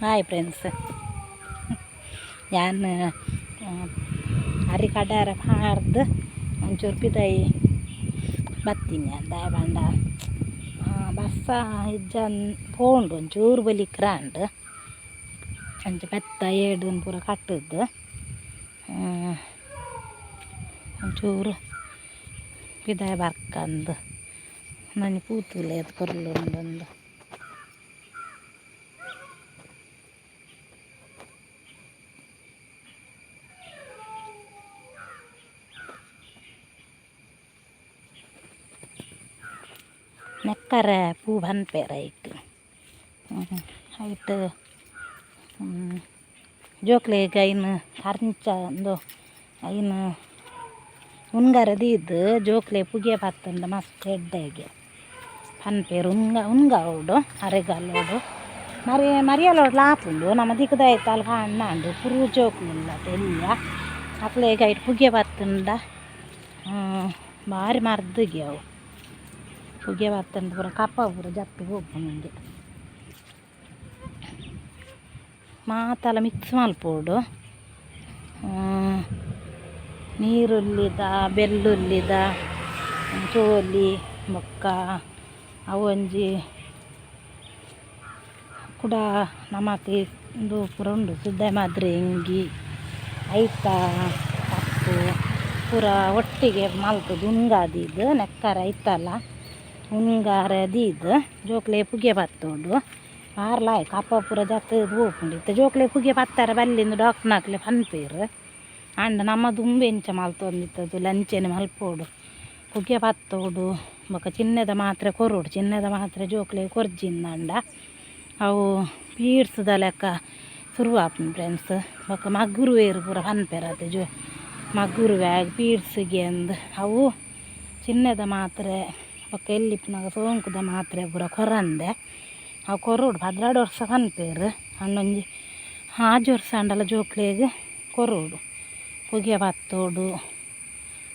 Hi friends ಯಾನ್ ಅರಿ ಕಡಾರ ಹಾರ್ದು ಒಂಚೂರು ಪಿದಾಯಿ ಬತ್ತೀನಿ ದಾಯ ಬಂಡ ಬಸ್ಸ ಇಜ್ಜನ್ ಪೋಂಡು, ಒಂಚೂರು ಬಲಿ ಕ್ರಾಂಡ್ ಅಂಚ ಬೆತ್ತ ಏಡು ಪೂರ ಕಟ್ಟದ್ದು. ಒಂಚೂರು ಪಿದಾಯ ಬರ್ಕಂದು. ನನಗೆ ಪೂತುಲೆ ಅದು ಕೊರಲು ಒಂದೊಂದು. ಪೂ ಬನ್ಪೇರ ಐಟ್ ಐಟ್ ಜೋಕ್ಲೆಗ್ ಐನ್ ಕರ್ಂಚ ಒಂದು ಐನ್ ಉನ್ಗರದಿದ್ದು ಜೋಕ್ಲೆ ಪುಗೆ ಬತ್ತಂದ ಮಸ್ತ್ ಎಡ್ಡೆಗೆ. ಪನ್ಪೇರು ಉನ್ಗ ಉನ್ಗ ಓಡು ಅರೆಗಾಲೋಡು ಮರಿ ಮರಿಯಲೋಡು ಲಾಪುಂಡು, ನಮ್ಮ ದಿಕ್ಕದ ಐತಲ್ ಕಾಣ್ಣಾಂಡು ಪುರು ಜೋಕ್ಲಿಲ್ಲ ತೆಲ್ಲ ಅಕ್ಲೆಗ್ ಐಟ್ ಪುಗೆ ಬತ್ತಂದ ಭಾರಿ ಮರ್ದಿಗೆ ಅವು ಪುಗೆ ಬತ್ತಂಡು ಪೂರ ಕಪ್ಪ ಪೂರ ಜಪ್ಪಿ ಹೋಗು ನಿಂಗೆ ಮಾತೆಲ್ಲ ಮಿಕ್ಸ್ ಮಲ್ಪೋಡು ನೀರುಳ್ಳಿದ, ಬೆಳ್ಳುಳ್ಳಿದ, ಚೋಲಿ ಬೊಕ್ಕ ಅವೊಂಜಿ, ಕೂಡ, ನಮಕ್ ಇಂದು ಪೂರ ಉಂಡು. ಸುದ್ದ ಮಾದ್ರೆ ಎಂಗಿ ಐತ, ಕಪ್ಪು, ಪೂರ ಒಟ್ಟಿಗೆ ಮಾಲ್ತು ದುಂಗಾದಿದ್ದು ನೆಕ್ಕರ ಐತಲ್ಲ. ಉಂಗಾರ ದೀದ್ ಜೋಕ್ಲೆ ಪುಗೆ ಬತ್ತೋಡು. ಆರ್ಲಾಯ್ ಕಪ್ಪ ಪೂರ ಜತ್ತು ಹೋಪುಂಡಿತ್ತು ಜೋಕ್ಲೆ ಪುಗೆ ಬತ್ತಾರೆ, ಬಲ್ಲಿಂದು ಡಾಕ್ಟ್ರ್ನಾಕ್ಲೆ ಪನ್ಪೇರು ಅಂಡ ನಮ್ಮ ದುಂಬೆಂಚ ಮಲ್ತೊಂದಿತ್ತದು ಲಂಚೆನೆ ಮಲ್ಪೋಡು. ಪುಗೆ ಬತ್ತೋಡು, ಬೊಕ ಚಿನ್ನದ ಮಾತ್ರೆ ಕೊರೋಡು, ಚಿನ್ನದ ಮಾತ್ರೆ ಜೋಕ್ಲೆ ಕೊರ್ಜಿಂದಂಡ ಅವು ಪೀಡ್ಸದ ಲೆಕ್ಕ ಶುರುವಾಪುಂಡು ಫ್ರೆಂಡ್ಸ್ ಬೊಕ ಮಗ್ಗುರುವೇರು ಪೂರ ಪನ್ಪೆರದು ಜೋ. ಮಗ್ಗುರು ಪೀಡ್ಸಿಗೆ ಅಂದ್ ಅವು ಚಿನ್ನದ ಮಾತ್ರೆ ಬೊಕ ಎಲ್ಲಿಪ್ನಾಗ ಸೋಂಕುದ ಮಾತ್ರೆ ಪೂರ ಕೊರಂದೆ. ಅವು ಕೊರೋಡು ಹದ್ರಾಡು ವರ್ಷ ಪನ್ಪೇರು ಹಣ್ಣೊಂಜಿ ಆಜು ವರ್ಷ ಅಂಡಲ ಜೋಕ್ಲೆಗ್ ಕೊರೋಡು. ಪುಗೆ ಬತ್ತೋಡು,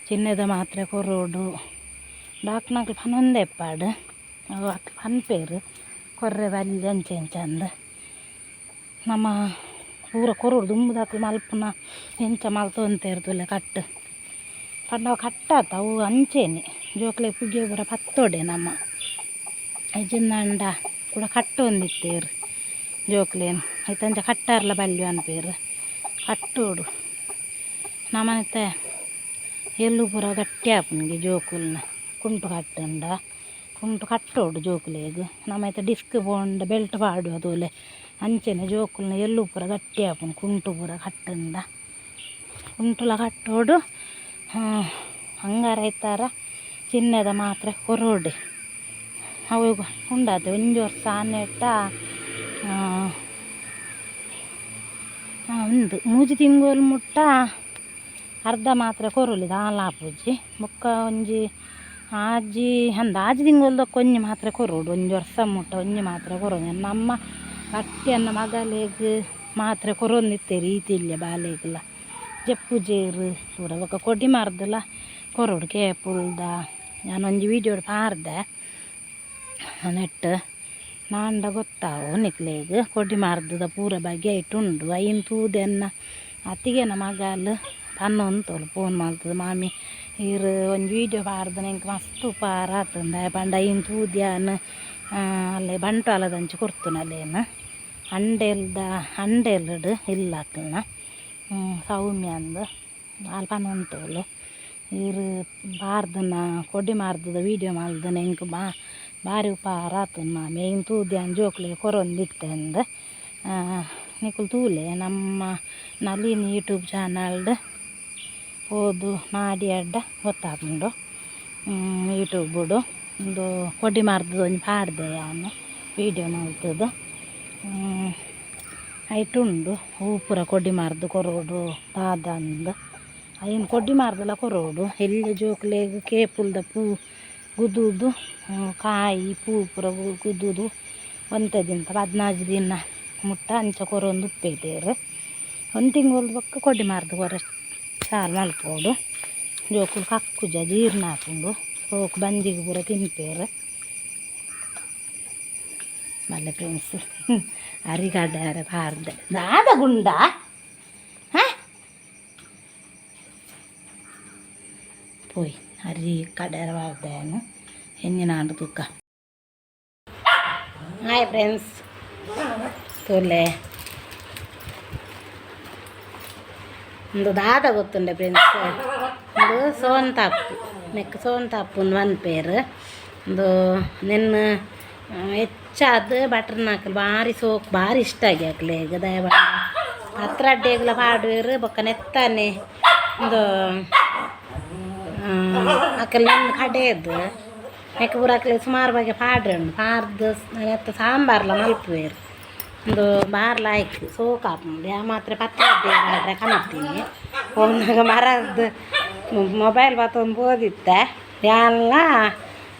ಚಿನ್ನದ ಮಾತ್ರೆ ಕೊರೋಡು. ಡಾಕ್ಟ್ನಾಕ್ಲು ಪನ್ನೊಂದೆ ಪಾಡು ಅಕ್ಲು ಪನ್ಪೇರು. ಕೊರ್ರೆ ಬಲ್ಲಿ ಅಂಚೆ ಅಂಚಂದು ನಮ್ಮ ಪೂರ ಕೊರೋಡು ದುಂಬುದಾಕ್ಲು ಮಲ್ಪುನ ಎಂಚ ಮಲ್ತೊಂತೇರ್ತುಲೆ ಕಟ್ಟು. ಪಂಡವ ಕಟ್ಟಾತ ಅವು ಅಂಚೆನೆ. ಜೋಕ್ಲೆ ಪುಗೆ ಪೂರ ಪತ್ತೋಡೆ ನಮ್ಮ. ಅಜ್ಜನಂಡ ಕೂಡ ಕಟ್ಟೊಂದಿತ್ತೇರು ಜೋಕ್ಲೇನು. ಐತಂಚ ಕಟ್ಟಾರ್ಲ ಬಲ್ಲು ಅನ್ಪೇರು ಕಟ್ಟೋಡು. ನಮ್ಮನೆತ ಎಲ್ಲೂ ಪೂರ ಗಟ್ಟಿ ಆಪುನಿಗೆ ಜೋಕುಲ್ನ. ಕುಂಟು ಕಟ್ಟಂಡ. ಕುಂಟು ಕಟ್ಟೋಡು ಜೋಕುಲೆಗ್. ನಮೈತೆ ಡಿಸ್ಕ್ ಬೋಂಡ ಬೆಲ್ಟ್ ಪಾಡು ಅದೋಲೆ ಅಂಚೆನೆ ಜೋಕುಲ್ನ ಎಲ್ಲೂ ಪೂರ ಗಟ್ಟಿ ಆಪುನು ಕುಂಟು ಪೂರ ಕಟ್ಟಂಡ. ಕುಂಟುಲ ಕಟ್ಟೋಡು ಹಂಗಾರ ಐತಾರ. ಚಿನ್ನದ ಮಾತ್ರ ಕೊರೋಡೆ. ಅವು ಉಂಡಾತೆ ಒಂಜಿ ವರ್ಷ ಆನೆಟ್ಟ ಉಂದು ಮೂಜಿ ತಿಂಗೋಲ್ ಮುಟ್ಟ, ಅರ್ಧ ಮಾತ್ರೆ ಕೊರಲಿದ ಆಲಾಪೂಜಿ ಬೊಕ್ಕ ಒಂಜಿ ಆಜಿ ಅಂದ ಆಜಿ ತಿಂಗೊಲ್ದಕ್ಕ ಒಂಜಿ ಮಾತ್ರ ಕೊರೋಡು. ಒಂಜಿ ವರ್ಷ ಮುಟ್ಟ ಒಂಜಿ ಮಾತ್ರ ಕೊರೋದು ನಮ್ಮ ಅಟ್ಟಿಯನ್ನ ಮಾತ್ರ ಮಾತ್ರೆ ರೀತಿ ಇಲ್ಲ ಬಾಲೆಗ್ಲ. ಜಪ್ಪು ಜೇರು ಪೂರ ಬೊಕ ಕೊಡಿ ಮಾರ್ದಲ್ಲ ಕೊರೋಡು, ಕೇಪುಲ್ದ ನಾನೊಂಜಿ വീഡിയോ ಪಾರ್ದೆ ನೆಟ್ ನಾಂಡ ಗೊತ್ತಾವು ನಿಕ್ಲೆಗ್ ಕೊಡಿ ಮಾರ್ದದ ಪೂರ ಬಗೆ ಇಟ್ಟುಂಡು ಐನ್ ತೂದೆನ್ನ ಅತ್ತಿಗೆನ ಮಗಲ್ ಪನ್ನೊಂತೋಲು ಫೋನ್ ಮಲ್ತದ ಮಾಮಿ ಇರ್ ಒಂಜಿ ವೀಡಿಯೋ ಪಾರ್ದ ನೆಂಕ್ ಮಸ್ತ್ ಉಪಾರ ಆತಂದ ಪಂಡ ಐನ್ ತೂದ್ಯಾನ್ ಅಲ್ಲೇ ಬಂಟ್ವಾಲದಂಚಿ ಕೊರ್ತುನಲ್ಲೇನು ಅಂಡೆಲ್ದ ಅಂಡೆಲ್ಡ್ ಇಲ್ಲಾಕ್ಲ್ನ ಸೌಮ್ಯ ಅಂದು ಆಲ್ ಪನ್ನೊಂತೋಲು ಇರ್ ಪಾರ್ದನ ಕೊಡಿ ಮಾರ್ದದ ವೀಡಿಯೋ ಮಾಡ್ದನ ಎಂಕ್ ಬಾ ಭಾರಿ ಉಪಾರ ಮಾಮೆ. ಐನ್ ತೂದ್ಯಾನ್ ಜೋಕ್ಲೆ ಕೊರೊಂದಿತ್ತೆಂದ ನಿಕುಲು ತೂಲೆ ನಮ್ಮ ನಲಿನ್ ಯೂಟ್ಯೂಬ್ ಚಾನಲ್ಡ್ ಓದು, ನಾಡಿ ಅಡ್ಡ ಗೊತ್ತಾಪುಂಡು ಯೂಟ್ಯೂಬುಡು ಒಂದು ಕೊಡಿ ಮಾರ್ದದ ಒಂದು ಪಾಡ್ದೆ ಯಾನು ವೀಡಿಯೋ ಮಾಡ್ತದ ಐಟುಂಡು ಹೂ ಪೂರ ಕೊಡಿ ಮಾರ್ದು ಕೊರೋಡು ದಾದಂದ್ ಐನ್ ಕೊಡ್ಡಿ ಮಾರ್ದಲ್ಲ ಕೊರೋಡು ಎಲ್ಲಿ ಜೋಕ್ಲೆಗ್ ಕೇಪುಲ್ದ ಪೂ ಗುದ್ದುದು ಕಾಯಿ, ಪೂ ಪೂರ ಗುದುದು ದಿನ ಹದಿನಾಲ್ಕು ದಿನ ಮುಟ್ಟ ಅಂಚ ಕೊರೊಂದು ಉಪ್ಪೇದೆರ್ ಒಂದು ತಿಂಗಳು ಬೊಕ್ಕ ಕೊಡ್ಡಿ ಮಾರ್ದು ಕೊರ ಸಾರು ಮಲ್ಪೋಡು. ಜೋಕುಲು ಕಕ್ಕುಜ ಜೀರ್ಣ ಹಾಕೊಂಡು ಸೋಕು ಬಂದಿಗೆ ಪೂರ ತಿನ್ಪೇರು. ಮಲ್ಲ ಫ್ರೆಂಡ್ಸ್ ಅರಿಗಾಡ್ಯಾರ ಬಾರ್ದ ದಾದ ಗುಂಡ? പോയി. അരി കടേര വാഗ്ദാനു എങ്ങനെയാണ് തൂക്ക. Hi friends. ತೋರ್ಲೆ ಒಂದು ದಾದ ಗೊತ್ತುಂಡೆ ಫ್ರೆಂಡ್ಸ್ ಒಂದು ಸೋನ್ ತಾಪು ನೆಕ್ ಸೋನ್ ತಾಪು ಒಂದು ಪೇರ್ ಒಂದು ನಿನ್ನ ಹೆಚ್ಚಾದ ಬಟರ್ನ ಹಾಕಲಿ ಸೋಕ್ ಬಾರಿ ಇಷ್ಟ ಆಗಿ ಹಾಕಲಿ ಈಗ ದಯ ಹತ್ರ ಅಡ್ಡೆಗಳ ಪಾಡುವರು ಬೊಕ್ಕ ನೆತ್ತಾನೆ ಒಂದು ಅಕ್ಕಲ್ ನನ್ನ ಕಡೆಯದ್ದು ನೆಕ್ಕ ಪೂರ ಅಕ್ಕಲಿ ಸುಮಾರು ಬಗ್ಗೆ ಪಾಡ್ರೆ ಉಂಡು ಪಾಡ್ದು ನೆತ್ತ ಸಾಂಬಾರ್ಲ ಮಲ್ಪುವೇರು ಒಂದು ಬಾರ್ಲ ಆಯ್ಕೆ ಸೋಕಾಪುಂಡು ಯಾ ಮಾತ್ರ ಪತ್ರ ಪಾಡ್ರೆ ಕನತ್ತೀನಿ ಒಂದಾಗ ಮರದ್ದು ಮೊಬೈಲ್ ಬತ್ತೊಂದು ಓದಿತ್ತೆ ಎಲ್ಲ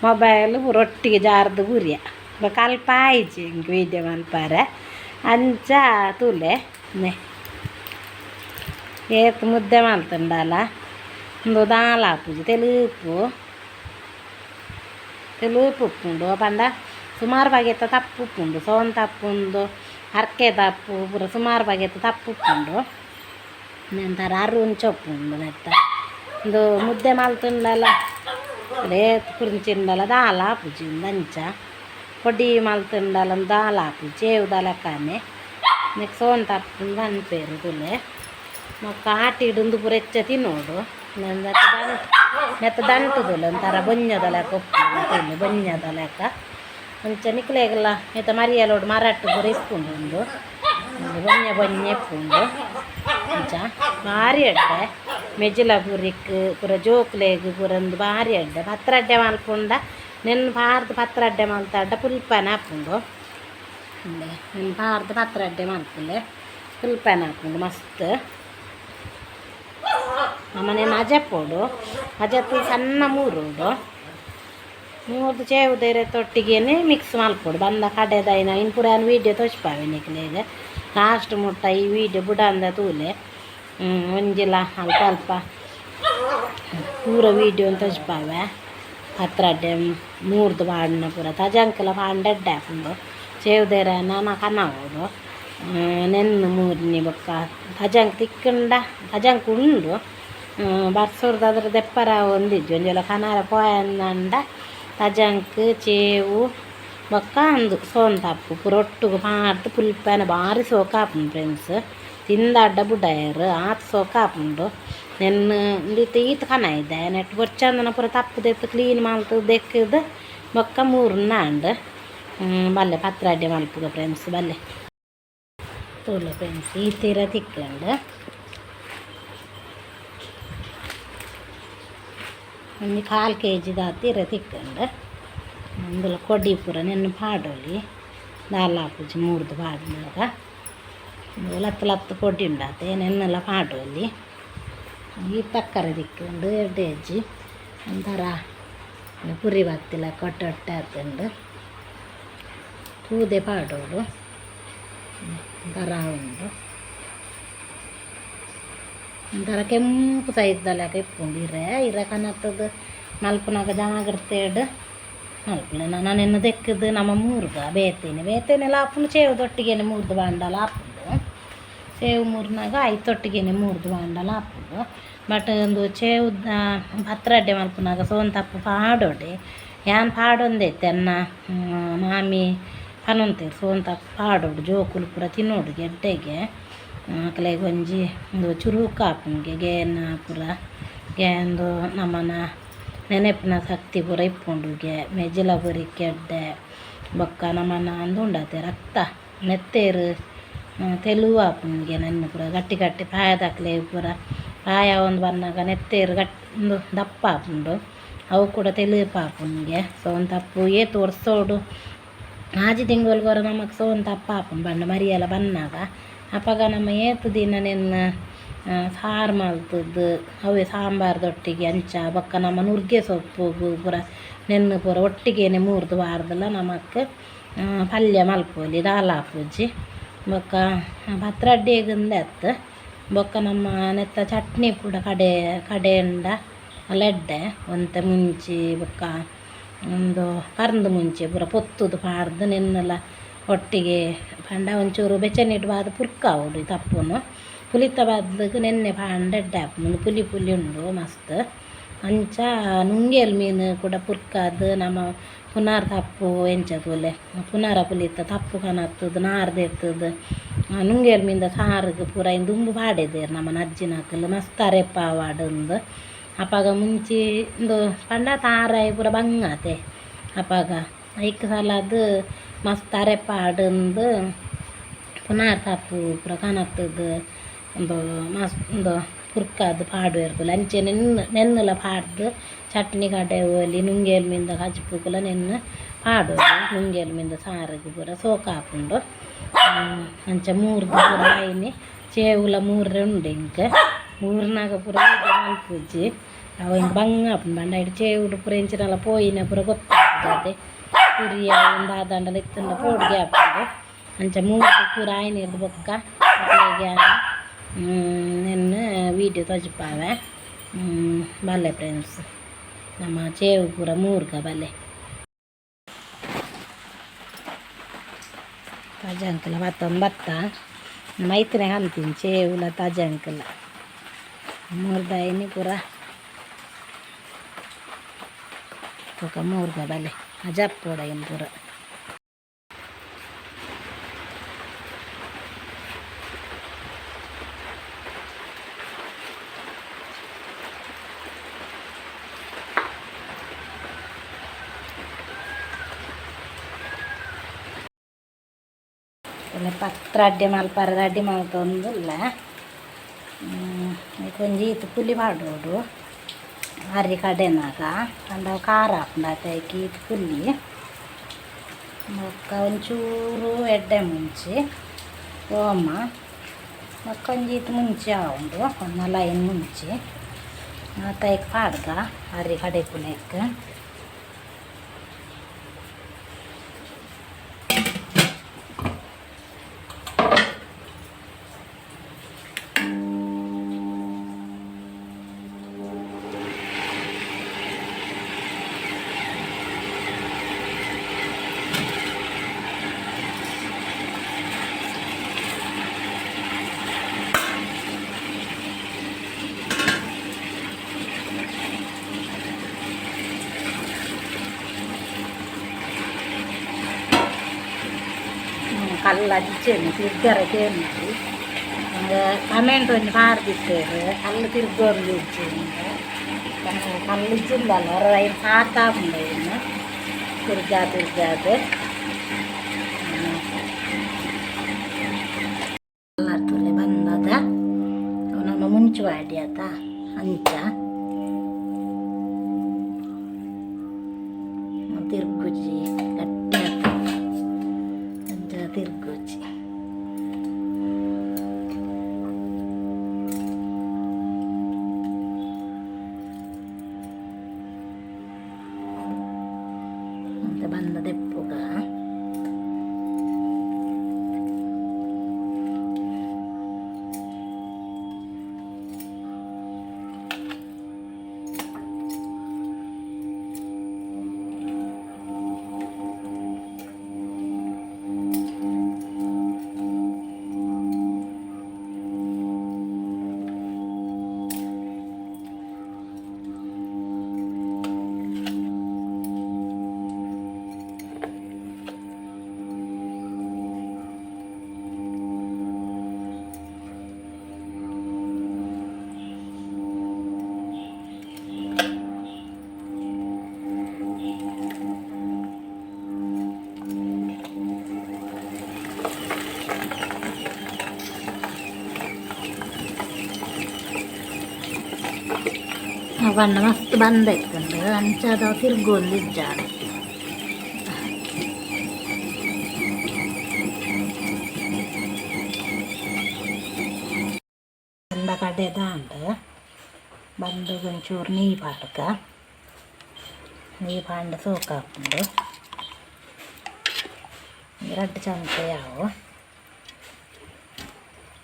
ಮೊಬೈಲ್ ರೊಟ್ಟಿಗೆ ಜಾರ್ದು ಗುರಿಯ ಕಲ್ಪ ಆಯ್ಚಿ ಹಿಂಗೆ ವೀಡಿಯೋ ಮಲ್ಪಾರೆ ಅಂಚ ತೂಲೆ ನೆ ಏತ್ ಮುದ್ದೆ ಮಲ್ತುಂಡಲ್ಲ దానిలా పువ్వు తెలుపు తెలుపు ఉప్పుండు పంಡ ಸುಮಾರು ಬಗೆತ ತಪ್ಪು ಉಪ್ಪುಂಡು ಸೋನ್ ತಪ್ಪುಂದು ಅರ್ಕೆ ತಪ್ಪು ಪೂರ ಸುಮಾರು ಬಗೆತ ತಪ್ಪು ಉಪ್ಪುಂಡು ನಂತರ ಅರುಂಚ ಉಪ್ಪುಂಡು ನೆತ್ತ ಒಂದು ಮುದ್ದೆ ಮಲ್ತುಂಡಲ್ಲ ಅದೇ ಕುರುಂಚಿಂಡಲ್ಲ ದಾಲ ಪೂಜಿಂದ ಅಂಚ ಪೊಡಿ ಮಲ್ತುಂಡಲ್ಲ ದಾಲ ಪೂಜಿ ಏವುದಲಕ್ಕಾನೆ ನೆಕ್ ಸೋನ್ ತಪ್ಪುಂದು ಅನ್ಪೇರು ತುಲೆ ಮೊಕ್ಕ ಆಟಿಡುಂದು ಪೂರ ಎಚ್ಚ ತಿನ್ನೋಡು ನೆತ್ತ ದಂಟುದುಲ್ಲ ಒಂಥರ ಬೊಂಜದ ಲೆಕ್ಕ ಉಪ್ಪು ತುಲೆ ಬೊಂಜದ ಲೆಕ್ಕ ಮುಂಚೆ ನಿಕ್ಲೆಗಲ್ಲ ನೆತ್ತ ಮರಿಯಲೋಡು ಮರಟ್ಟು ಪೂರ ಇಸ್ಕೊಂಡು ಒಂದು ಬೊಂಜ ಬೊಂಜ ಎಪ್ಪುಂಡು ಅಂಚ ಭಾರಿ ಅಡ್ಡೆ ಮೆಜಿಲ ಪೂರಿಕ್ ಪೂರ ಜೋಕ್ಲೆಗ್ ಪೂರ ಒಂದು ಭಾರಿ ಅಡ್ಡೆ ಪತ್ರ ಅಡ್ಡೆ ಮಲ್ಪುಂಡ ನೆನ್ ಪಾರ್ದು ಪತ್ರ ಅಡ್ಡೆ ಮಲ್ತಾಡ್ಡ ಪುಲ್ಪನ ಹಾಕೊಂಡು ನೆನ್ ಪಾರ್ದು ಪತ್ರ ಅಡ್ಡೆ ಮಲ್ಪುಂಡೆ ಪುಲ್ಪನ ಹಾಕೊಂಡು ಮಸ್ತ್ ನಮ್ಮನೆ ಅಜಪ್ಪೋಡು ಅಜತ್ತು ಸಣ್ಣ ಮೂರುಡು ಮೂರು ಚೇವುದೇರೆ ತೊಟ್ಟಿಗೆನೆ ಮಿಕ್ಸ್ ಮಲ್ಪೊಡು ಬಂದ ಕಡೆದೈನ ಇನ್ನು ಪುರ ವೀಡಿಯೋ ತೋಚ್ಪಾವೆ ನಿಕ್ಲೆಗೆ ಲಾಸ್ಟ್ ಮುಟ್ಟ ಈ ವೀಡಿಯೋ ಬುಡ ಅಂದ ತೂಲೆ ಒಂಜಿಲ ಅಲ್ಪ ಅಲ್ಪ. ಪೂರ ವೀಡಿಯೋ ತೋಚ್ಪಾವೆ. ಹತ್ರ ಅಡ್ಡೆ ಮೂರ್ದು ಪಾಡಿನ ಪೂರ. ತಜಂಕಲ ಪಾಂಡ ಅಡ್ಡೆ ಹಾಕೊಂಡು ಚೇವುದೇರ ನಾನ ಕನ್ನವುದು ನೆನ್ನು ಮೂರ್ನಿ ಬೊಕ್ಕ. ತಜಂಕ್ ತಿಕ್ಕಂಡ, ತಜಂಕ್ ಉಂಡು. ಬರ್ಸೋರ್ದು ಅದ್ರ ದೆಪ್ಪರ ಒಂದಿಜ್ಜು ಒಂಜಲ ಕನಾರ ಪೋಯಂದಂಡ ತಜಂಕ್ ಚೇವು, ಬೊಕ್ಕ ಅಂದು ಸೋನ್ ತಪ್ಪು ಪೂರ ಒಟ್ಟುಗು ಪಾಡ್ದು ಪುಲ್ಪನ ಭಾರಿ ಸೋಕಾಪುಂಡು ಫ್ರೆಂಡ್ಸ್ ತಿಂದ ಅಡ್ಡ ಬುಡಾಯರು ಆತು ಸೋಕಾಪುಂಡು. ನೆನ್ನು ಇಂದಿತ್ತು ಈತ ಕನ ಇದ್ದೆ. ನೆಟ್ ಬೊಚ್ಚಂದನ ಪೂರ ತಪ್ಪದೆತ್ತು ಕ್ಲೀನ್ ಮಲ್ತು ದೆಕ್ಕದು, ಬೊಕ್ಕ ಮೂರನ್ನ ಅಂಡ್ ಬಲ್ಲೆ ಪತ್ರ ಅಡ್ಡೆ ಫ್ರೆಂಡ್ಸ್ ಬಲ್ಲೆ. ತೋಲೆ ಫ್ರೆಂಡ್ಸ್ ಈ ತೀರ ತಿಕ್ಕಂಡು. ಒಂದು ಕಾಲು ಕೆ ಜಿ ತೀರ ತಿಕ್ಕಂಡು ಒಂದು ಕೊಡಿ ಪೂರ ನೆನ್ನ ಪಾಡೋಲಿ ದಾಲ್ ಹಾಪುಜಿ ಮೂರ್ದು ಪಾಡಿನಾಗ ಲತ್ತು ಲತ್ತು ಕೊಡಿ ಉಂಡಾತೆ, ನೆನ್ನೆಲ್ಲ ಪಾಡೋಲಿ ಈ ತಕ್ಕರ ದಿಕ್ಕೊಂಡು ಎರಡು ಹೆಜ್ಜಿ ಒಂಥರ ಪುರಿ ಬತ್ತಿಲ್ಲ ಕೊಟ್ಟೆ ಕೂದೆ ಹಾಕೊಂಡು ತೂದೆ ಪಾಡೋಡು ಒಂಥರ ಕೆಂಪು ಒಂಥರ ಕೆಂಪು ಸೈದ್ದಲೆಕ ಇಪ್ಪುಂಡು ಇರೆ ಇರೆ ಕನತ್ತದು ಮಲ್ಪನಾಗ ಜಾಗ್ರತೆ ಇಡು ಮಲ್ಪಲೆ ನಾನು ನಿನ್ನ ದೆಕ್ಕದು ನಮ್ಮ ಮೂರ್ಗ, ಬೇತೇನೆ. ಬೇತೇನೆಲ್ಲ ಹಾಪುಂಡು ಚೇವು ತೊಟ್ಟಿಗೆನೆ ಮೂರ್ದು ಬಾಂಡಲ ಹಾಪುಂಡು ಸೇವು ಮೂರ್ನಾಗ ಐತೊಟ್ಟಿಗೆನೆ ತೊಟ್ಟಿಗೆನೆ ಮೂರ್ದು ಬಾಂಡಲ ಹಾಪುಂಡು ಬಟ್ ಒಂದು ಚೇವು ಹತ್ರ ಅಡ್ಡೆ ಮಲ್ಪನಾಗ ತಪ್ಪು ಪಾಡೋಡೆ. ಯಾನ್ ಪಾಡೊಂದೈತೆ ಅನ್ನ ಮಾಮಿ ಪನೊಂತೇರು ಸೋನ್ ತಪ್ಪು ಪಾಡೋಡು. ಜೋಕುಲು ಪೂರ ತಿನ್ನೋಡು ಗೆಡ್ಡೆಗೆ. ಅಕ್ಲೆಗ್ ಒಂಜಿ ಒಂದು ಚುರುಕ ಆಪುಂಗೆ ಗೇನ ಪೂರ ಗೇಂದು ಒಂದು ನಮ್ಮನ ನೆನಪಿನ ಶಕ್ತಿ ಪೂರ ಇಪ್ಪುಂಡುಗೆ ಮೆಜಿಲ ಬರಿ ಕೆಡ್ಡೆ, ಬೊಕ್ಕ ನಮ್ಮನ ಅಂದುಂಡತೆ ರಕ್ತ, ನೆತ್ತೇರು ತೆಲುವು ಆಪುಂಗೆ ನನ್ನ ಪೂರ ಗಟ್ಟಿ ಗಟ್ಟಿ ಪಾಯದಾಕ್ಲೆ ಪೂರ. ಪಾಯ ಒಂದು ಬಂದಾಗ ನೆತ್ತೇರು ಗಟ್, ಒಂದು ದಪ್ಪ ಆಪುಂಡು ಅವು ಕೂಡ ತೆಲು ಪಾಪುಂಗೆ ಸೋನ್ ತಪ್ಪು ಏ ತೋರಿಸೋಡು. ಆಜಿ ತಿಂಗೊಲ್ಗೊರ ನಮಕ್ ಸೋನ್ ತಪ್ಪ ಆಪುಂಡು ಬಂಡು ಮರಿಯೆಲ್ಲ ಬನ್ನಾಗ ಅಪ್ಪಗ ನಮ್ಮ ಏತು ದಿನ ನಿನ್ನ ಸಾರು ಮಲ್ತದ್ದು ಅವೇ ಸಾಂಬಾರ್ದೊಟ್ಟಿಗೆ ಅಂಚ, ಬೊಕ್ಕ ನಮ್ಮ ನುರ್ಗೆ ಸೊಪ್ಪು ಪೂರ ನೆನ್ನು ಪೂರ ಒಟ್ಟಿಗೆನೆ ಮೂರ್ದು ವಾರದಲ್ಲ ನಮಕ್ ಪಲ್ಯ ಮಲ್ಪೊಲಿ ದಾಲ್ ಪೂಜಿ ಬೊಕ್ಕ ಭತ್ರಡ್ಡಿಗಿಂದ ಎತ್ತು ಬೊಕ್ಕ ನಮ್ಮ ನೆತ್ತ ಚಟ್ನಿ ಕೂಡ, ಕಡೆ ಕಡೆಯಿಂದ ಲಡ್ಡೆ, ಒಂತೆ ಮುಂಚಿ ಬೊಕ್ಕ, ಒಂದು ಕರ್ದು ಮುಂಚೆ ಪೂರ ಪೊತ್ತುದು ಪಾರ್ದು ನೆನ್ನೆಲ್ಲ ಒಟ್ಟಿಗೆ ಪಂಡ ಒಂಚೂರು ಬೆಚ್ಚನಿಡುವಾದ ಪುರ್ಕ ಅವಡು ತಪ್ಪುನು ಪುಲಿತ ಬಾದ್ಲಗ್ ನೆನ್ನೆ ಪಾಂಡ ಎಡ್ಡೆ ಪುಲಿ ಪುಲಿ ಉಂಡು, ಮಸ್ತ್. ಅಂಚ ನುಂಗೇಲ್ ಮೀನು ಕೂಡ ಪುರ್ಕಾದ್ ನಮ್ಮ ಪುನಾರ್ ತಪ್ಪು ಎಂಚದೂಲೆ ಪುನಾರ ಪುಲಿತ, ತಪ್ಪು ಕನತ್ತದು ನಾರ್ದು ಎತ್ತದು. ನುಂಗೇಲ್ ಮೀನ್ದ ಸಾರ್ಗ್ ಪೂರ ಇಂದುಂಬು ದುಂಬು ಪಾಡಿದೇರು ನಮ್ಮ ನಜ್ಜಿನಕಲ್ ಮಸ್ತ್ ಅರೆಪ್ಪ ವಾಡಂದು ಅಪಾಗ ಮುಂಚೆ ಇಂದು ಪಂಡ ತಾರಾಯಿ ಪೂರ ಬಂಗಾತೆ. ಅಪಾಗ ಐಕ್ ಸಲ ಮಸ್ತ್ ಅರೆಪ್ಪ ಆಡುಂದು ಪುನಾರ್ ತಪ್ಪು ಪೂರ ಕನತ್ತದು ಒಂದು ಮಸ್ತ್ ಒಂದು ಪುರ್ಕದ್ ಪಾಡುವೆರ್ಕುಲು ಅಂಚೆ ನೆನ್ನು ನೆನ್ನುಲ ಪಾಡ್ದು ಚಟ್ನಿ ಕಡೆ ಒಲಿ ನುಂಗೇಲ್ ಮಿಂದ ಹಚ್ಪುಕುಲ ನೆನ್ನು ಪಾಡೋಡು ನುಂಗೇಲ್ ಮಿಂದ ಸಾರಿಗೆ ಪೂರ ಸೋಕ ಹಾಕೊಂಡು ಅಂಚ ಮೂರ್ದು ಪೂರ ಆಯ್ನಿ ಚೇವುಲ ಮೂರ್ರೆ ಉಂಡು ಇಂಕ ಮೂರ್ನಾಗ ಪೂರ ಮಲ್ಪುಜಿ ಅವ ಹಿಂಗೆ ಬಂಗ ಆಪುಂಡು ಬಂಡ ಇಟ್ಟು ಚೇವುಡು ಪೂರ ಇಂಚಿನಲ್ಲ ಪೋಯಿನ ಪೂರ ಗೊತ್ತಾಗ್ತದೆ ಪುರಿಯ ಒಂದು ಆದಂಡ ಇತ್ತಂಡ ಪೋಡ್ಗೆ ಹಾಕೊಂಡು ಅಂಚ ಮೂರ್ದು ಪೂರ ಆಯ್ನಿರ್ದು ಬೊಕ್ಕ ಅಪ್ಲೆಗೆ ನಿನ್ನ ವೀಡಿಯೋ ತೋಜಿಪಾವೆ ಬಲ್ಲೆ ಫ್ರೆಂಡ್ಸ್ ನಮ್ಮ ಚೇವು ಪೂರ ಮೂರ್ಗ ಬಲ್ಲೆ ತಾಜಾ ಅಂಕಲ ಮತ್ತೊಂದು ಭತ್ತ ಮೈತ್ರಿ ಅಂತೀನಿ ಚೇವುಲ ತಾಜಾ ಅಂಕಲ ಮೂರ್ದಾಯಿನಿ ಪೂರ ತೂಕ ಮೂರ್ಗ ಬಲೆ ಅಜಪ್ಪೋಡ ಏನು ಪೂರ ಇಲ್ಲ ಪತ್ರ ಅಡ್ಡಿ ಮಲ್ಪಾರ ಅಡ್ಡಿ ಮಲ್ತೊಂದಿಲ್ಲ ಕೊಂಚ ಈತು ಪುಲಿ ಮಾಡೋಡು ಹರಿ ಕಡೆನಾಗ ಅಂದ ಖಾರ ಹಾಕೊಂಡಾತೈಕಿ ಈತು ಪುಲಿ ಮೊಕ್ಕ ಒಂಚೂರು ಎಡ್ಡೆ ಮುಂಚಿ ಓಮ ಮೊಕ್ಕ ಒಂಜಿ ಈತು ಮುಂಚೆ ಆವುಂಡು ಒಂದು ಲೈನ್ ಮುಂಚಿ ಆತೈಕ್ ಪಾಡ್ಗ ಹರಿ ಕಡೆ ಪುಲೆಕ್ ಕಲ್ಲು ಅಜ್ಜೇನು ತಿರ್ಗರಕ್ಕೆ ಉಂಟು ಕಮೆಂಟ್ ಒಂದು ಮಾರ್ದಿತ್ತೇವೆ ಕಲ್ಲು ತಿರ್ಗೋರ್ಲು ಇಜ್ಜೇನು ಕಲ್ಲು ಇಜ್ಜಿಲ್ಲಲ್ಲ ಹೊರ ಐದು ಸಾಕಾಗುಂಡ ಇನ್ನು ತಿರ್ಗಾ ತಿರ್ಗಾದ ಕಲ್ಲರ್ತುಲೆ ಬಂದದ ನಮ್ಮ ಮುಂಚುವಾಡಿ ಆತ ಅಂಚ ಅವನ್ನ ಮಸ್ತ್ ಬಂದೈತಂದು ಅಂಚದ ತಿರ್ಗೋಲ್ ಇಜ್ಜಾಡು ಬಂದ ಕಡೆ ದಾಂಡ್ ಬಂದು ಒಂಚೂರು ನೀ ಪಾಡ್ಕ ನೀ ಪಾಂಡ ಸೋಕ ಹಾಕೊಂಡು ಎರಡು ಚಮಚ ಯಾವು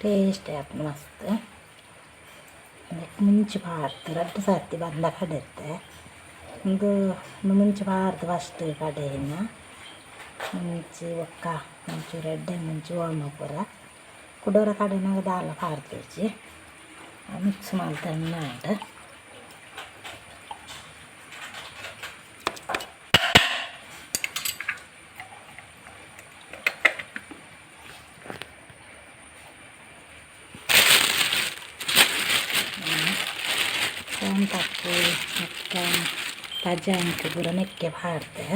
ಟೇಸ್ಟ್ ಆಯ್ತು ಮಸ್ತ್ ಅದಕ್ಕೆ ಮುಂಚೆ ಬಾರ್ದು ಎರಡು ಸರ್ತಿ ಬಂದ ಕಡೆ ಇರುತ್ತೆ ಒಂದು ಒಂದು ಮುಂಚೆ ಬಾರ್ದು ಫಸ್ಟ್ ಕಡೆಯಿಂದ ಮುಂಚಿ ಒಕ್ಕ ಒಂಚೂರು ಎಡ್ಡೆ ಮುಂಚಿ ಒಳ್ಮ ಪೂರ ಕುಡೋರ ಕಡೆನಾಗ ದಾಲ ಪಾರ್ತಿರ್ಚಿ ಮಿಕ್ಸ್ ಮಾಡ್ತಾನೆ ನಾಡು ಪಜಾಂಕ್ ಪೂರ ನೆಕ್ಕೆ ಪಾಡ್ದೆ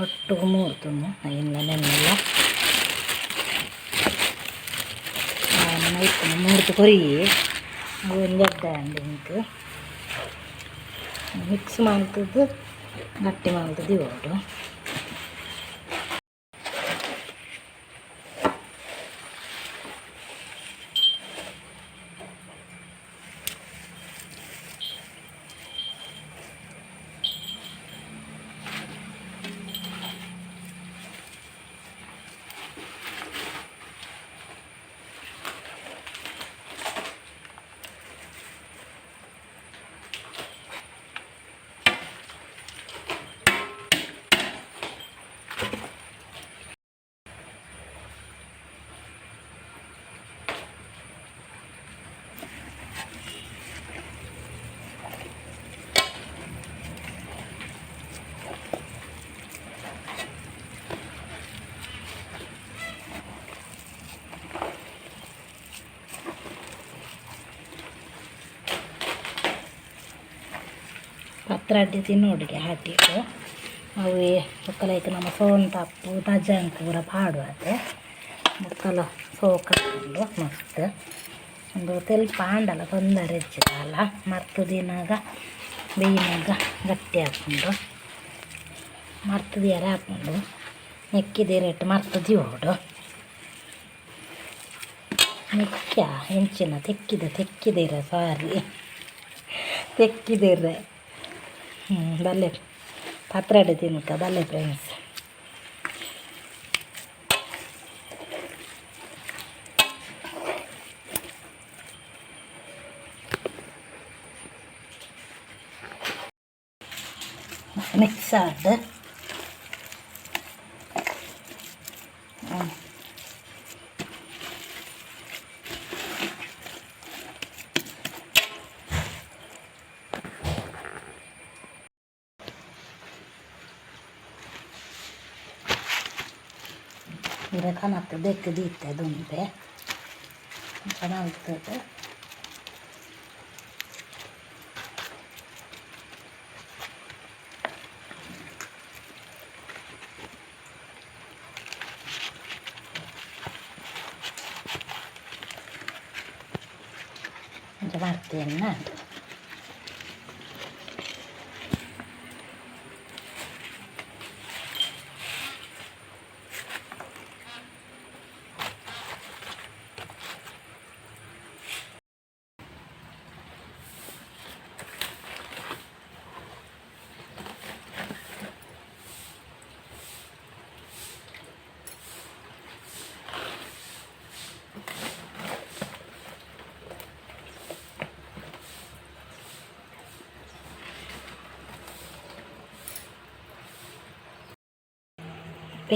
ಒಟ್ಟಿಗೆ ಮೂರು ತುಂಬ ಇನ್ನು ನೆನ್ನೆಲ್ಲ ನೈಟ್ ಮೂರ್ದು ಕೊರಿ ಅವು ಒಂದು ಎಡ್ಡೆ ಅಂಡಿ ಇಂಕ್ ಮಿಕ್ಸ್ ಮಾಡ್ತದ್ದು ಪತ್ರಡ್ಡಿ ತಿನ್ನೋಡಿಗೆ ಹಾಕಿಟ್ಟು. ಅವು ಮುಕ್ಕಲೈಕ್ ನಮ್ಮ ಸೋನ್ ತಪ್ಪು ತಜ್ಜಂಕ್ ಪೂರ ಪಾಡುವಾತೆ ಮುಕ್ಕಲ ಸೋಕೊಂಡು ಮಸ್ತ್. ಒಂದು ತೆಲ್ಪ ಆಂಡಲ ತೊಂದರೆ ಹೆಚ್ಚಿದಲ್ಲ ಮರ್ತು ದಿನಾಗ, ಬೇಯಿನಾಗ ಗಟ್ಟಿ ಹಾಕ್ಕೊಂಡು, ಮರ್ತು ದಿಯರೆ ಹಾಕ್ಕೊಂಡು ನೆಕ್ಕಿದಿರೇಟ್ ಮರ್ತು ದಿವಡು ನೆಕ್ಕ ಹೆಂಚಿನ ತೆಕ್ಕಿದ ತೆಕ್ಕಿದಿರ ಸಾರಿ. ತೆಕ್ಕಿದಿರೆ భలే పత్రాడు తినుక భలే friends mix order bebek değil de donu be. Bana aldı Cevap değil?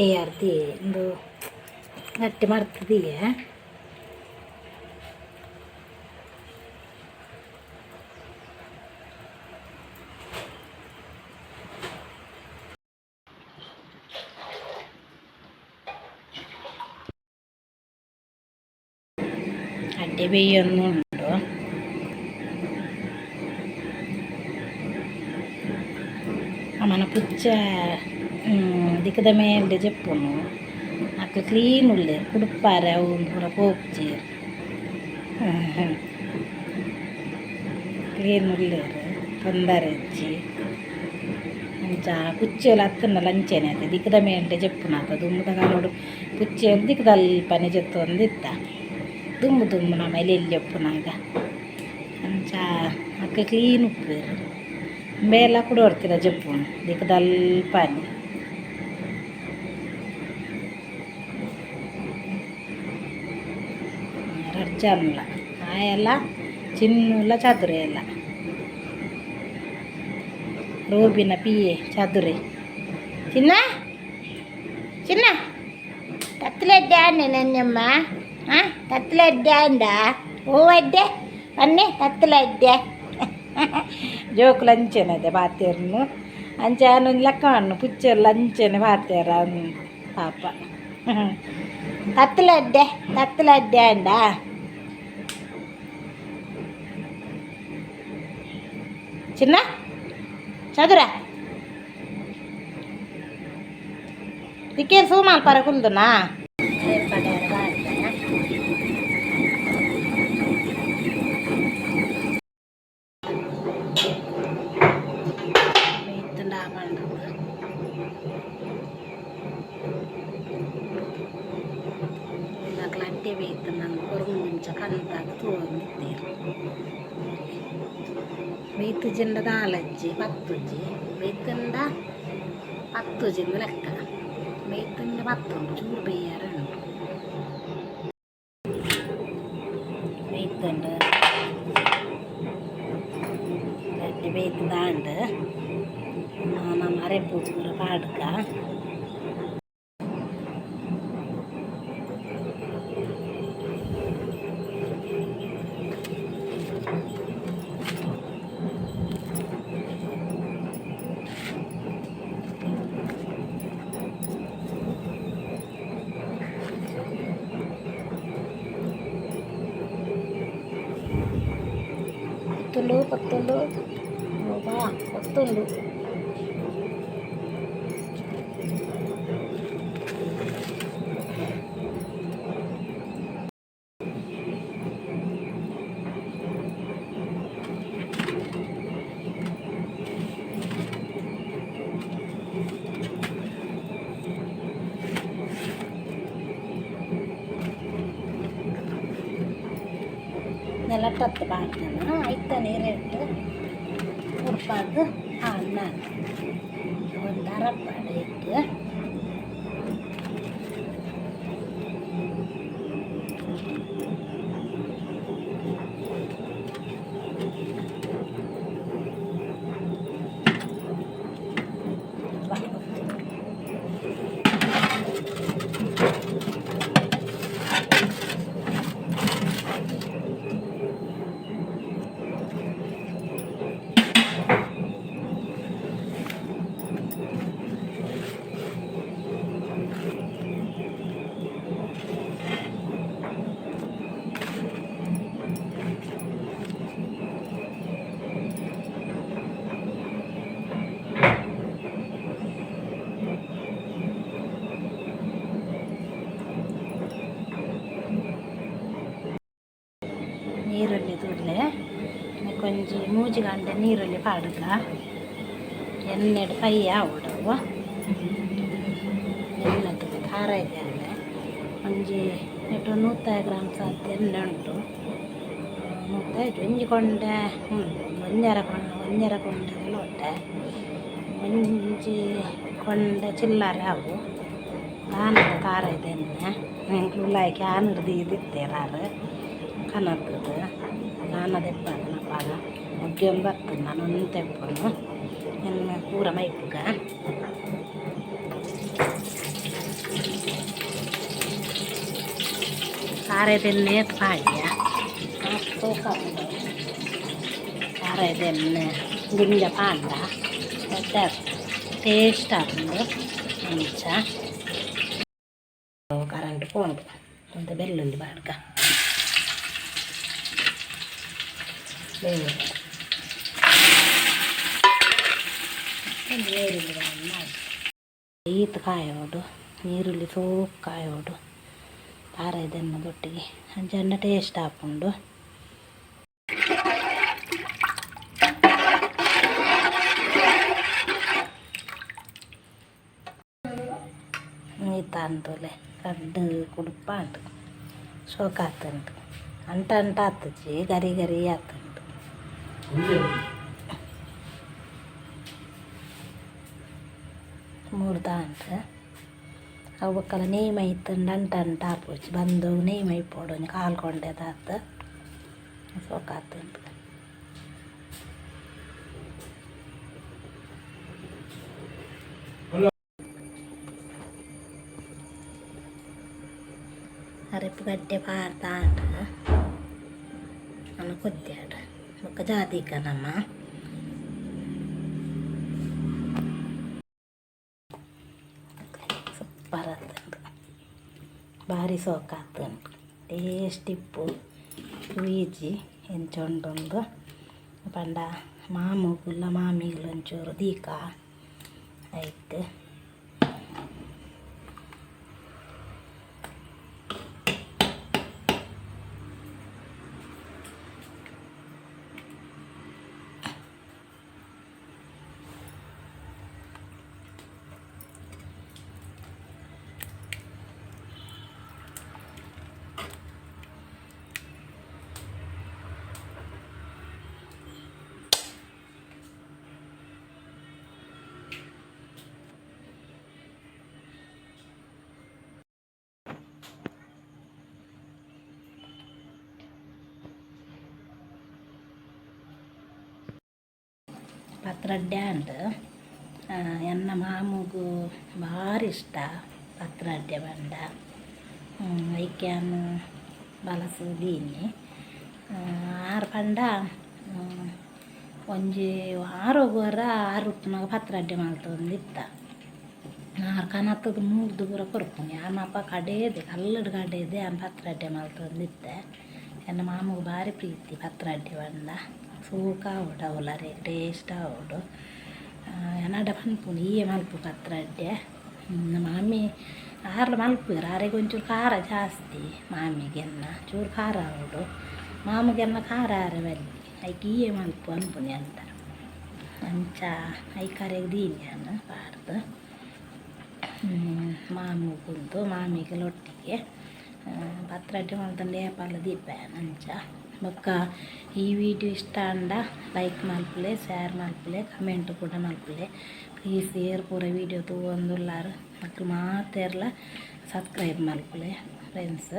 പേർത്തി എന്തോ നട്ട് മറുത്തതീയേ അടി പെയ്യൊന്നുണ്ടോ അമ്മനെ പുച്ച దిక్కుదమే ఉండే చెప్పాను నాకు క్లీన్ ఉళ్ళేరు కుడుపార ఊర పోపుచేరు క్లీన్ ఉళ్ళేరు తొందర ఇచ్చి చాలా పుచ్చేలు అత్తున్న లంచ్ అనేది దిక్కుదమే అంటే చెప్పు నాతో దుమ్ముతగాలోడు పుచ్చేలు దిక్కుదల్ పని చెప్తుంది ఇద్దా దుమ్ము దుమ్ము నా మేలు వెళ్ళి చెప్పు నాగా మంచా అక్క క్లీన్ ఉప్పారు మేలా కూడా వడుతుందా చెప్పు దిక్కుదల్ పని ದಿಕ್ಕದಲ್ಪನೆ ರಡ್ಜಾನುಲ್ಲ ಆಯೆಲ್ಲ ಚಿನ್ನುಲ್ಲ ಚದುರೆ ಎಲ್ಲ ರೋಬಿನ ಪಿಯೆ ಚದುರೆ ಚಿನ್ನ చిన్న కత్తులెడ్డా అండి నన్నమ్మ కత్తులెడ్డా అండా ఓ అడ్డే అన్నీ కత్తులెడ్డే ಜೋಕುಲು ಅಂಚೆನೆ ಅದೇ ಬಾತ್ಯರ್ನು ಅಂಚೆ ಅವನೊಂದು ಲೆಕ್ಕ ಹಣ್ಣು ಪುಚ್ಚೆಲ್ಲ ಅಂಚೆನೆ ಬಾತ್ಯಾರ ಪಾಪ ತತ್ತಲಡ್ಡೆ చిన్న చదురా దిక్కేరు మాల పరకుందునా నాకు లడ్డే వేస్తున్నాను. పొరుగు నుంచి కళ్ళు తాగుతూ తీరు വെയ്ത്തുജിന്റെ നാലഞ്ച് പത്തുഞ്ച് വെയ്ത്തിന്റെ പത്തുജിന്ന് ലെക്ക വെയ്ത്തിന്റെ പത്തും ചൂട് പെയ്യാറുണ്ട് വെയ്ത്തുണ്ട് വെയ്ത്ത് താണ്ട് നമ്മളെ അരപ്പൂച്ചൂറ് പാടുക. పత్తులు పత్తులు బా ನೀರುಳ್ಳಿ ಪಾಡುಗ ಎಣ್ಣೆಡು ಫ್ರೈ ಆವಡವು ಎಣ್ಣೆ ತುಳು ಖಾರ ಇದೆ ಅಂದರೆ ಒಂಜಿ ನೆಟ್ಟು ನೂತೈದು ಗ್ರಾಮ್ ಸಾತ್ ಎಣ್ಣೆ ಉಂಟು. ನೂತೈದು ಒಂಜಿ ಕೊಂಡೆ ಹ್ಞೂ ಒಂದೆರ ಕೊಂಡೆ ಒಂದೆರ ಕೊಂಡೆ ಲೋಟೆ ಒಂಜಿ ಕೊಂಡೆ ಚಿಲ್ಲರೆ ಅವು. ಆನದ ಖಾರ ಇದೆ ಎಣ್ಣೆ. ನಂಗೆ ಉಳ್ಳಾಕಿ ನಾನು ಇದಿತ್ತೇರಾರು ಕನಕದು ನಾನು ದೆಪ್ಪಾಗ ನಪ್ಪಾಗ ಮುಗ್ಗೆ ಒಂದು ಬರ್ತದೆ ನಾನು ಒಂದು ತೆಪ್ಪನು ಎನ್ನ ಪೂರ ಮೈಪುಗ ಖಾರದೆಣ್ಣೆ ಪಾಡ್ಯ ಖಾರದೆಣ್ಣೆ ಗಿಂಜ ಪಾಂಡ ಮತ್ತೆ ಟೇಸ್ಟ್ ಆಗ್ತದೆ ಅಂಚ ಕರೆಂಟ್ ಪೋಂಡು ಅಂತ ಬೆಳ್ಳುಳ್ಳಿ ಬಾಡ್ಗ ನೀರುಳ್ಳಿಗಳನ್ನು ಹಾಕಿ ಈತ ಕಾಯೋಡು ನೀರುಳ್ಳಿ ಸೋಪ್ ಕಾಯೋಡು ಖಾರ ಇದನ್ನದೊಟ್ಟಿಗೆ ಜನ್ನ ಟೇಸ್ಟ್ ಹಾಕ್ಕೊಂಡು. ಈತ ಅಂತೂಲೆ ಕಡ್ಡು ಕುಡುಪ ಅಂಟು ಶೋಕ ಆತಂಟು ಅಂಟ ಅಂಟ ಆತುಜಿ, ಗರಿ ಗರಿ ಆತುಂಟು ಅವಕ್ಕೆಲ್ಲ ನೇಮ ಇತ್ತಂಡು ಅಂಟ ಅಂಟ ಆಪೋಚಿ ಬಂದು ನೇಮ ಇಪ್ಪೋಡು ಕಾಲು ಕೊಂಡೆದಾತ ಸೋಕಾತಂತ ಅರಿಪು ಗಡ್ಡೆ ಪಾರ್ತಾಟ ನಾನು ಕೊದ್ದಾಡ ಮುಖ ಜಾತಿಕ ನಮ್ಮ ಭಾರಿ ಸೋಕ ಆತುಂಡು ಟೇಸ್ಟ್ ಇಪ್ಪು ಈಜಿ ಎಂಚೊಂಡುಂಡು ಪಂಡ ಮಾಮುಗುಲ್ಲ ಮಾಮಿಗುಲು ಒಂಚೂರು ದೀಕ ಆಯ್ತು ಪತ್ರೊಡ್ಡೆ ಅಂತ ಆ, ಎನ್ನ ಮಾಮುಗು ಭಾರಿ ಇಷ್ಟ ಪತ್ರೊಡ್ಡೆ ಬಂಡ ಐಕ್ಯಾನು ಬಲಸು ದೀನಿ ಆ, ಆರು ಪಂಡ ಒಂಜಿ ಆರು ಗೊರ ಆರು ಉಪ್ಪುನಾಗ ಮಾಡ್ತದೊಂದು ಮಲ್ತೊಂದಿತ್ತ. ಆರು ಕನತದ ಮೂರು ದೂರ ಕೊರ್ಕೊಂಡು ಆ ಕೊರ್ಪುನಿ ಕಡೆಯದೆ ಕಡೆದೆ ಕಡೆಯದೆ ಆನ್ ಮಾಡ್ತದೊಂದು ಮಲ್ತೊಂದಿತ್ತೆ. ಎನ್ನ ಮಾಮುಗು ಭಾರಿ ಪ್ರೀತಿ ಪತ್ರಡ್ಡೆ ಬಂಡ ಸೂಕ ಆವುಡು ಅವಲರೆ ಟೇಸ್ಟ್ ಆವುಡು ಎನ್ನಡ ಪನ್ಪುನಿ ಈಯೆ ಮಲ್ಪು ಪತ್ರೊಡ್ಡೆ ಹ್ಮ್, ಮಾಮಿ ಆರ್ಲ ಮಲ್ಪುವೆರ್ ಆರೆಗ್ ಒಂಚೂರು ಖಾರ ಜಾಸ್ತಿ ಮಾಮಿಗೆನ್ನ ಚೂರು ಖಾರ ಆವುಡು ಮಾಮಗೆನ್ನ ಖಾರ ಆರೆ ಬಲ್ಲಿ ಐಕ್ ಈಯೆ ಮಲ್ಪು ಅನ್ಪುನಿ ಅಂತ ಅಂಚ ಐಕಾರೆಗ್ ದೀನಿ ಅನ್ನ ಪಾಡ್ದು ಮಾಮು ಕುಂತು ಮಾಮಿಗೆ ಒಟ್ಟಿಗೆ ಪತ್ರೊಡ್ಡೆ ಮಲ್ತಂಡು ಏಪಲ ದೀಪಾಯನ ಅಂಚ ಬೊಕ್ಕ ಈ ವಿಡಿಯೋ ಇಷ್ಟ ಅಂದ ಲೈಕ್ ಮಲ್ಪಲೆ ಶೇರ್ ಮಲ್ಪಲೆ ಕಮೆಂಟ್ ಕೂಡ ಮಲ್ಪಲೆ ಪ್ಲೀಸ್ ಏರ್ ಪೂರ ವಿಡಿಯೋ ತೂವೊಂದುಲ್ಲಾರು ಮಕ್ಕಳು ಮಾತೆರ್ಲ ಸಬ್ಸ್ಕ್ರೈಬ್ ಮಲ್ಪಲೆ ಫ್ರೆಂಡ್ಸ್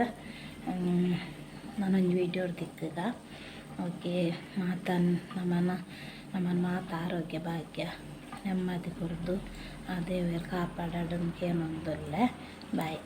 ನಾನೊಂದು ವಿಡಿಯೋ ದಿಕ್ಕಗ ಓಕೆ ಮಾತನ್ ನಮ್ಮನ ನಮ್ಮನ ಮಾತ ಆರೋಗ್ಯ, ಭಾಗ್ಯ, ನೆಮ್ಮದಿ ಕೊರ್ದು ಆ ದೇವರು ಕಾಪಾಡೋದಕ್ಕೆ ಏನೊಂದೊಲ್ಲೆ ಬಾಯ್